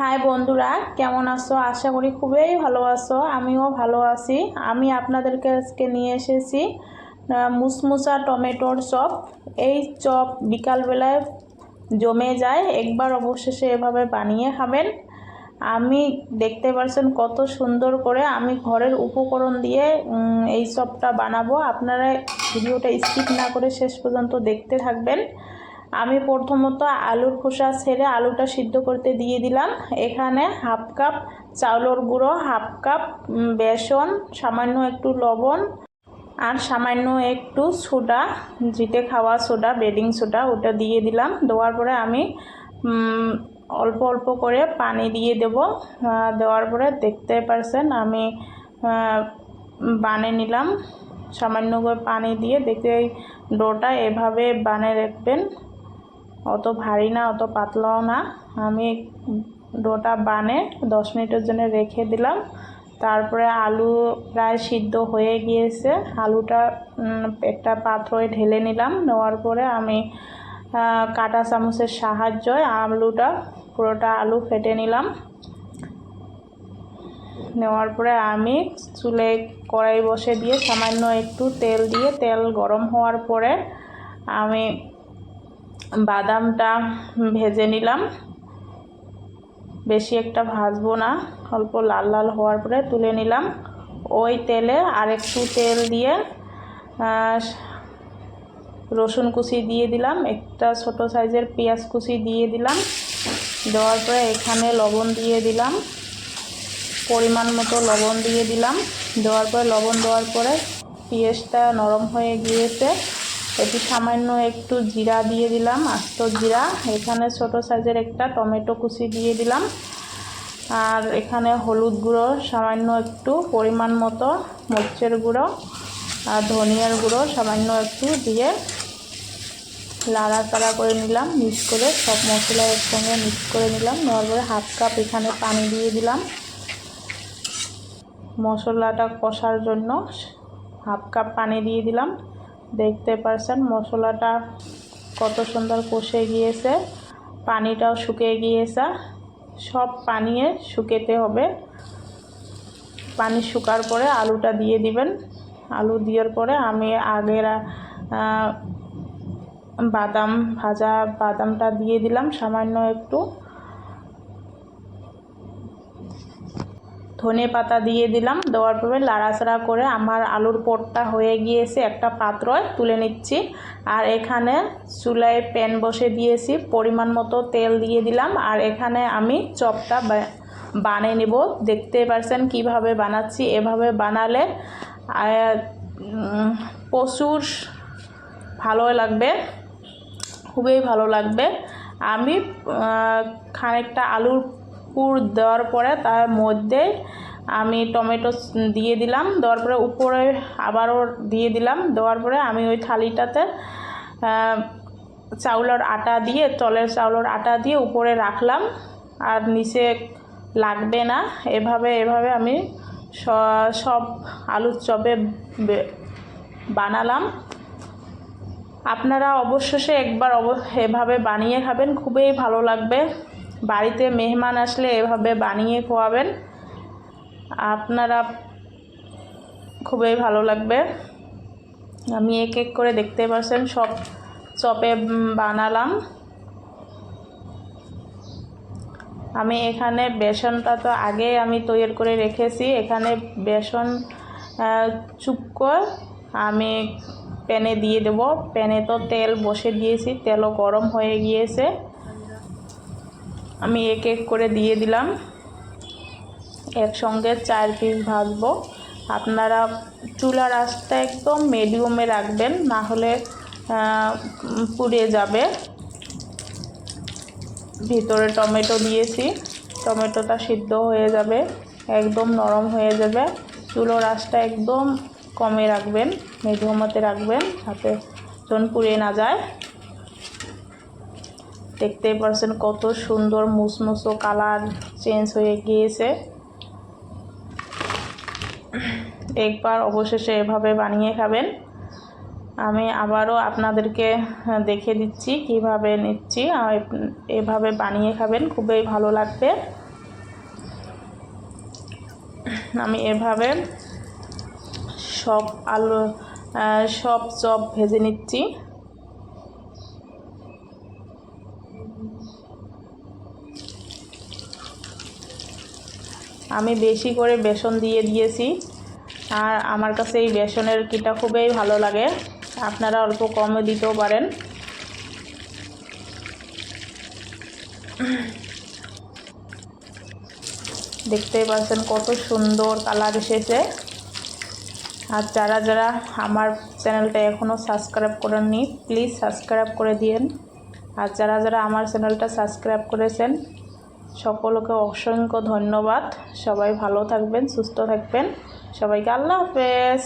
High বন্ধুরা, কেমন আছো? আশা করি খুবই ভালো আছো। আমিও ভালো আছি। আমি আপনাদেরকে আজকে নিয়ে এসেছি মুসমুসা টমেটোর চপ। এই চপ বিকালবেলায় জমে যায়, একবার অবশেষে এভাবে বানিয়ে খাবেন। আমি দেখতে পাচ্ছেন কত সুন্দর করে আমি ঘরের উপকরণ দিয়ে এই চপটা বানাবো। আপনারা ভিডিওটা স্কিপ না করে শেষ পর্যন্ত দেখতে থাকবেন। আমি প্রথমত আলুর খোসা ছেড়ে আলুটা সিদ্ধ করতে দিয়ে দিলাম। এখানে হাফ কাপ চাউলের গুঁড়ো, হাফ কাপ বেসন, সামান্য একটু লবণ আর সামান্য একটু সোডা জিতে খাওয়া সোডা, বেডিং সোডা ওটা দিয়ে দিলাম। দেওয়ার পরে আমি অল্প অল্প করে পানি দিয়ে দেব। দেওয়ার পরে দেখতে পারছেন আমি বানিয়ে নিলাম। সামান্য করে পানি দিয়ে দেখতে ডোটা এভাবে বানিয়ে রাখবেন। অত ভারী না, অত পাতলাও না। আমি ডোটা বানে দশ মিনিটের জন্য রেখে দিলাম। তারপরে আলু প্রায় সিদ্ধ হয়ে গিয়েছে। আলুটা একটা পাত্রে ঢেলে নিলাম। নেওয়ার পরে আমি কাটা চামচের সাহায্যে আলুটা, পুরোটা আলু ফেটে নিলাম। নেওয়ার পরে আমি চুলে কড়াই বসে দিয়ে সামান্য একটু তেল দিয়ে, তেল গরম হওয়ার পরে আমি বাদামটা ভেজে নিলাম। বেশি একটা ভাজবো না, অল্প লাল লাল হওয়ার পরে তুলে নিলাম। ওই তেলে আর একটু তেল দিয়ে রসুন কুচি দিয়ে দিলাম, একটা ছোট সাইজের পেঁয়াজ কুচি দিয়ে দিলাম। দেওয়ার পরে এখানে লবণ দিয়ে দিলাম। পরিমাণ মতো লবণ দিয়ে দিলাম। দেওয়ার পরে লবণ দেওয়ার পরে পেঁয়াজটা নরম হয়ে গিয়েছে। এটি সামান্য একটু জিরা দিয়ে দিলাম, আস্ত জিরা। এখানে ছোট সাইজের একটা টমেটো কুচি দিয়ে দিলাম। আর এখানে হলুদ গুঁড়ো, সামান্য একটু পরিমাণ মতো মরিচের গুঁড়ো আর ধনিয়ার গুঁড়ো সামান্য একটু দিয়ে লাড়াচাড়া করে নিলাম, মিক্স করে সব মশলা একসঙ্গে মিক্স করে নিলাম। নেওয়ার হাফ কাপ এখানে পানি দিয়ে দিলাম। মশলাটা কষার জন্য হাফ কাপ পানি দিয়ে দিলাম। দেখতে পারছেন, মশলাটা কত সুন্দর কষে গিয়েছে, পানিটাও শুকিয়ে গিয়েছে, সব পানিয়ে শুকেতে হবে। পানি শুকার পরে আলুটা দিয়ে দিবেন। আলু দেওয়ার পরে আমি আগের বাদাম, ভাজা বাদামটা দিয়ে দিলাম, সামান্য একটু। ধনে পাতা দিয়ে দিলাম। দেওয়ার পরে লাড়াচাড়া করে আমার আলুর পটটা হয়ে গিয়েছে একটা পাত্রয় তুলে নিচ্ছি। আর এখানে চুলায় প্যান বসে দিয়েছি, পরিমাণ মতো তেল দিয়ে দিলাম। আর এখানে আমি চপটা বানিয়ে নেব। দেখতে পারছেন কীভাবে বানাচ্ছি? এভাবে বানালে প্রচুর ভালো লাগবে, খুবই ভালো লাগবে। আমি খানিকটা আলুর পুর দেওয়ার পরে তার মধ্যে আমি টমেটো দিয়ে দিলাম। দেওয়ার পরে উপরে আবারও দিয়ে দিলাম। দেওয়ার পরে আমি ওই থালিটাতে চাউলের আটা দিয়ে চলের চাউলের আটা দিয়ে উপরে রাখলাম। আর নিচে লাগবে না। এভাবে এভাবে আমি সব আলুর চপে বানালাম। আপনারা অবশ্যই একবার অব, এভাবে বানিয়ে খাবেন। খুবই ভালো লাগবে। বাড়িতে মেহমান আসলে এভাবে বানিয়ে খোয়াবেন, আপনারা খুবই ভালো লাগবে। আমি এক এক করে দেখতে পাচ্ছেন, সব চপে বানালাম। আমি এখানে বেসনটা তো আগে আমি তৈরি করে রেখেছি, এখানে বেসন চুপকো আমি প্যানে দিয়ে দেবো। প্যানে তো তেল বসে দিয়েছি, তেলও গরম হয়ে গিয়েছে। আমি এক এক করে দিয়ে দিলাম। একসঙ্গে চার পিস ভাজবো। আপনারা চুলার আঁচটা একদম মিডিয়ামে রাখবেন, না হলে পুড়ে যাবে। ভিতরে টমেটো দিয়েছি। টমেটোটা সিদ্ধ হয়ে যাবে, একদম নরম হয়ে যাবে। চুলোর আঁচটা একদম কমে রাখবেন মিডিয়ামতে রাখবেন, যাতে জন পুড়ে না যায়। দেখতেই পারছেন কত সুন্দর মুসমুসো কালার চেঞ্জ হয়ে গিয়েছে। একবার অবশেষে এভাবে বানিয়ে খাবেন। আমি আবারও আপনাদেরকে দেখে দিচ্ছি কীভাবে নিচ্ছি। এভাবে বানিয়ে খাবেন, খুবই ভালো লাগবে। আমি এভাবে সব আলু সব চপ ভেজে নিচ্ছি। আমি বেশি করে বেসন দিয়ে দিয়েছি। আর আমার কাছে এই বেসনের কিটা খুবই ভালো লাগে। আপনারা অল্প কমে দিতেও পারেন। দেখতেই পাচ্ছেন কত সুন্দর কালার এসেছে। আর যারা যারা আমার চ্যানেলটা এখনও সাবস্ক্রাইব করেননি, প্লিজ সাবস্ক্রাইব করে দিন আর যারা যারা আমার চ্যানেলটা সাবস্ক্রাইব করেছেন সকলকে অসংখ্য ধন্যবাদ। সবাই ভালো থাকবেন সুস্থ থাকবেন। সবাইকে আল্লাহ হাফেজ।